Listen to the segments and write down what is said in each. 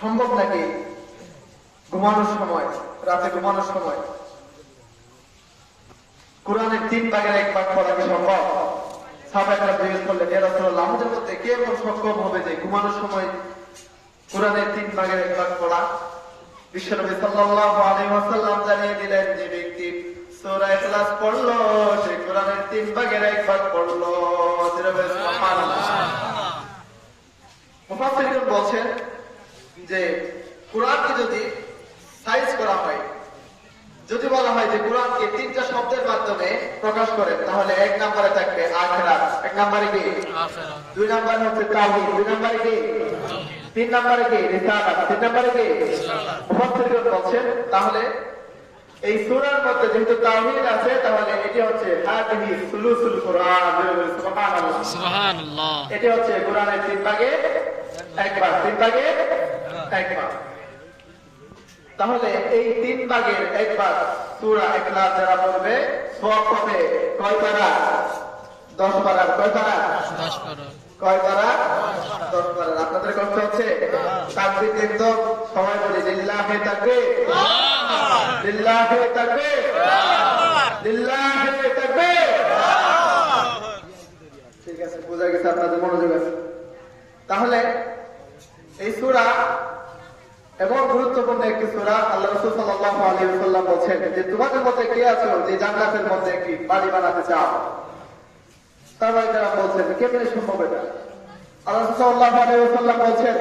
সম্ভব নাকি ঘুমানোর সময় রাতে ঘুমানোর সময়? কোরআনের তিন ভাগের এক ভাগ পড়া কি সম্ভব? সাহাবাহারা জিজ্ঞেস করলেন এ রাসূলুল্লাহ আমাদের মধ্যে কে এমন সক্ষম হবে যে ঘুমানোর সময় কোরআনের তিন ভাগের এক ভাগ পড়া? বিশ্বনবী সাল্লাল্লাহু আলাইহি ওয়াসাল্লাম জানিয়ে দিলেন যে ব্যক্তি সূরা ইখলাস পড়ল সে কোরআনের তিন ভাগের এক ভাগ পড়ল। সুবহানাল্লাহ। মুফাসসিরগণ বলছেন যে কোরআনকে যদি সাইজ করা হয় যদি বলা হয় যে কোরআনকে তিনটা শব্দের মাধ্যমে প্রকাশ করেন তাহলে এক নম্বরে থাকবে আখরাত এক নম্বরে কি? দুই নম্বরে হচ্ছে তাওহীদ দুই নম্বরে কি? তিন নম্বরে কি? রিসালাত তিন নম্বরে কি? মুফাসসিরগণ বলছেন? তাহলে এই সূরার মধ্যে যেহেতু তাওহীদ আছে তাহলে এটি হচ্ছে হাদিহি সুলুসুল কোরআন। সুবহানাল্লাহ। সুবহানাল্লাহ। এটি হচ্ছে কোরআনের তিন ভাগে একবার তিন ভাগে একবার তাহলে এই তিন ভাগের একবার সুরা একলাস যারা পড়বে সব পাবে কয় পারা দশ পারার কয় দশ কয় পারা দশ পারার আপনাদের কষ্ট হচ্ছে? তাকবির কিন্তু সময় বলি লিল্লাহে তাকবির। লিল্লাহে তাকবির। লিল্লাহে তাকবির। ঠিক আছে বোঝা গেছে আপনাদের মনোযোগ আছে। তাহলে এই সূরা এবং গুরুত্বপূর্ণ একটি সূরা আল্লাহ রাসূল সাল্লাল্লাহু আলাইহি ওয়াসাল্লাম বলেন যে তোমাদের মধ্যে কে আছো যে জান্নাতের মধ্যে একটি বাড়ি বানাতে চাও? তারপরে যারা বলছেন কেমনে সম্ভব এটা? আল্লাহ রাসূল সাল্লাল্লাহু আলাইহি ওয়াসাল্লাম বলছেন,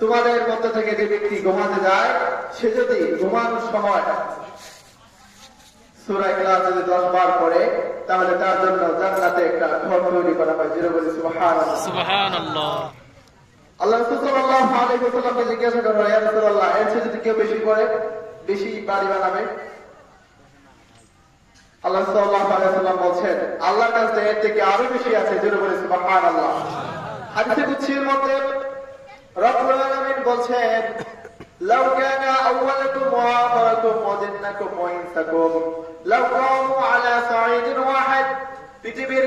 তোমাদের মধ্যে থেকে যে ব্যক্তি ঘুমাতে যায়, সে যদি ঘুমানোর সময় সূরা ইখলাস যদি 10 বার পড়ে, তাহলে তার জন্য জান্নাতে একটা ঘর তৈরি করা হয়। যেটা বলি সুবহানাল্লাহ। আল্লাহ রসুল্লাহ আলাইসাল্লামকে জিজ্ঞাসা করা হয় রসুল্লাহ এর চেয়ে যদি কেউ বেশি করে, বেশি বাড়ি বানাবে? আল্লাহ সাল্লাহ আলাইসাল্লাম বলছেন, আল্লাহর কাছে এর থেকে আরও বেশি আছে যেটা বলেছে বাহান হাদিসে কুচ্ছির মধ্যে রব্বুল আলামিন বলছেন, লাউ কানা আউওয়ালাকুম ওয়া আখিরাকুম ওয়া ওয়া ইনসাকুম। লাউ কামু আলা সাঈদিন ওয়াহিদ। পৃথিবীর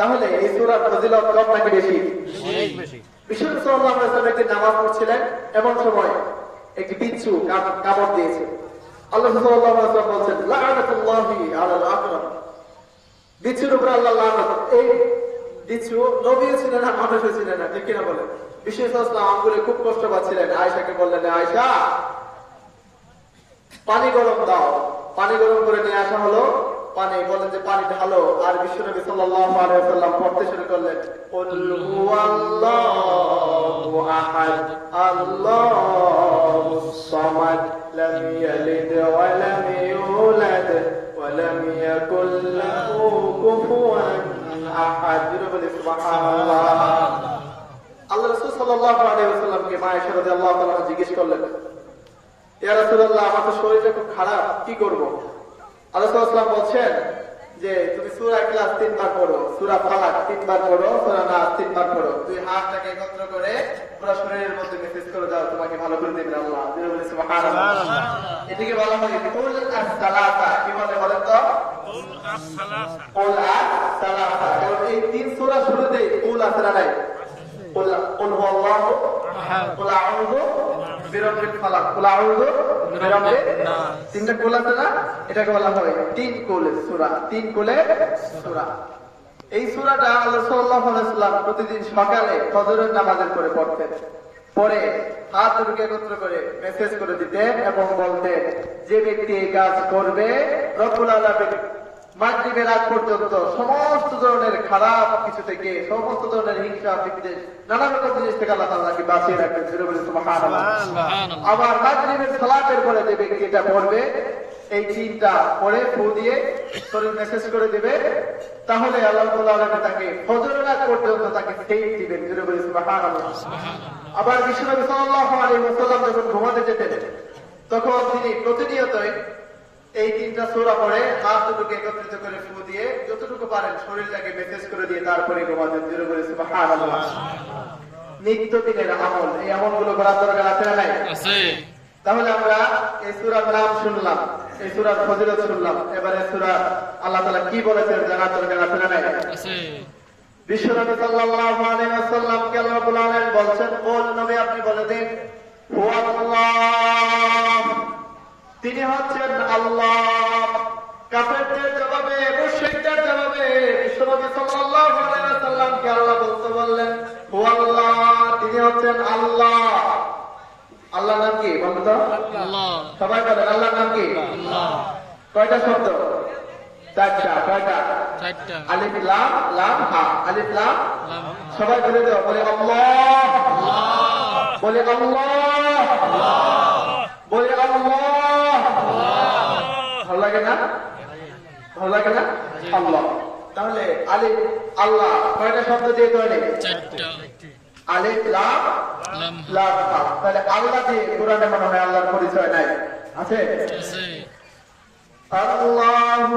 তাহলে এই সুরার ফজিলত কম নাকি বেশি? বিশ্বনবী সাল্লাল্লাহু আলাইহি ওয়াসাল্লাম একটি নামাজ পড়ছিলেন এমন সময় একটি বিচ্ছু কাম- কামড় দিয়েছে। আল্লাহ ওয়াসাল্লাম বলছেন লাআনাতুল্লাহি আলাল আকরাম। বিচ্ছুর উপর আল্লাহ লানত। এই বিচ্ছু নবীও ছিলেন না মানুষও ছিলেন না ঠিক কিনা বলেন? আলাইহি ওয়াসাল্লাম আঙ্গুলে খুব কষ্ট পাচ্ছিলেন। আয়েশাকে বললেন আয়েশা পানি গরম দাও। পানি গরম করে নিয়ে আসা হলো পানি বলেন যে পানি ঢালো আর বিশ্বনবী সাল্লাল্লাহু আলাইহি ওয়াসাল্লাম পড়তে শুরু করলেন। কুল হুয়াল্লাহু আহাদ আল্লাহুস সামাদ, লাম ইয়ালিদ ওয়া লাম ইউলাদ, ওয়া লাম ইয়াকুল লাহু কুফুয়ান আহাদ। বলি, সুবহানাল্লাহ। আল্লাহ রাসূল সাল্লাল্লাহু আলাইহি ওয়াসাল্লামকে আয়েশা রাদিয়াল্লাহু তাআলা জিজ্ঞেস করলেন, ইয়া রাসূলুল্লাহ, আমার তো শরীরটা খুব খারাপ, কি করব? আল্লাহ সাল্লাল্লাহু বলছেন যে তুমি সূরা ইখলাস তিনবার পড়ো সূরা ফালাক তিনবার পড়ো সূরা নাস তিনবার পড়ো। তুই হাতটাকে একত্র করে পুরো শরীরের মধ্যে মেসেজ করে দাও তোমাকে ভালো করে দেবেন আল্লাহ। এটিকে বলা হয় কুল আস-সালাতা কি বলে বলেন তো? কুল আস-সালাতা কারণ এই তিন সূরা শুরুতেই কুল আসরা নাই? কুল কুল হুয়াল্লাহু কুল আউযু ফালাক কুল আউযু বিরাব্বিন তিনটা কুল আছে না? এটাকে বলা হয় তিন সূরা তিন সূরা। এই সূরাটা আল্লাহ সাল্লাল্লাহু আলাইহি ওয়াসাল্লাম প্রতিদিন সকালে ফজরের নামাজের পরে পড়তেন। পরে হাত দুটোকে একত্র করে মেসেজ করে দিতেন এবং বলতেন যে ব্যক্তি এই কাজ করবে রব্বুল আলামিন মাগরিবের আগ পর্যন্ত সমস্ত ধরনের খারাপ কিছু থেকে সমস্ত ধরনের হিংসা বিদ্বেষ নানা রকম জিনিস থেকে আল্লাহ তাআলাকে বাঁচিয়ে রাখবেন। সুবহানাল্লাহ। আবার মাগরিবের সালাতের পরে যে ব্যক্তি এটা পড়বে এই তিনটা পড়ে ফু দিয়ে শরীর মেসেজ করে দিবে তাহলে আল্লাহ তাআলা তাকে ফজরের আগ পর্যন্ত তাকে সেই দিবেন। সুবহানাল্লাহ। আবার বিশ্বনবী সাল্লাল্লাহু আলাইহি ওয়াসাল্লাম যখন ঘুমাতে যেতেন তখন তিনি প্রতিনিয়তই এই তিনটা সূরা পড়ে হাত দুটোকে একত্রিত করে ফু দিয়ে যতটুকু পারেন শরীরটাকে মেসেজ করে দিয়ে তারপরে ঘুমাতেন। জোরে করে সুবহানাল্লাহ। নিত্য দিনের আমল এই আমলগুলো করার দরকার আছে না নাই? আছে। তাহলে আমরা এই সূরার নাম শুনলাম এই সূরার ফজিলত শুনলাম। এবারে সূরা আল্লাহ তাআলা কি বলেছেন জানার দরকার আছে না নাই? আছে। বিশ্বনবী সাল্লাল্লাহু আলাইহি ওয়াসাল্লাম কে আল্লাহ আলামিন বলছেন নবী আপনি বলে দিন? হুয়াল্লাহ! তিনি হচ্ছেন আল্লাহ। কাফেরদের জবাবে মুশরিকদের জবাবে বিশ্বনবী সাল্লাল্লাহু আলাইহি আল্লাহ বলতে বললেন হুয়াল্লাহ তিনি হচ্ছেন আল্লাহ। আল্লাহ নাম কি? বলতো আল্লাহ। সবাই বলেন আল্লাহর নাম কি? আল্লাহ। কয়টা শব্দ? চারটা কয়টা? চারটা। আলিফ লাম লাম হা। আলিফ লাম? সবাই বলে দেওয়া বলে আল্লাহ। আল্লাহ। বলে আল্লাহ। বলে আল্লাহ। লাগে না? ভালো লাগে না? আল্লাহ। তাহলে আলিফ আল্লাহ কয়টা শব্দ দিয়ে তৈরি আলিফ লাম লাম। তাহলে আল্লাহ দিয়ে কোরআনে মনে হয় আল্লাহর পরিচয় নাই। আছে? আল্লাহু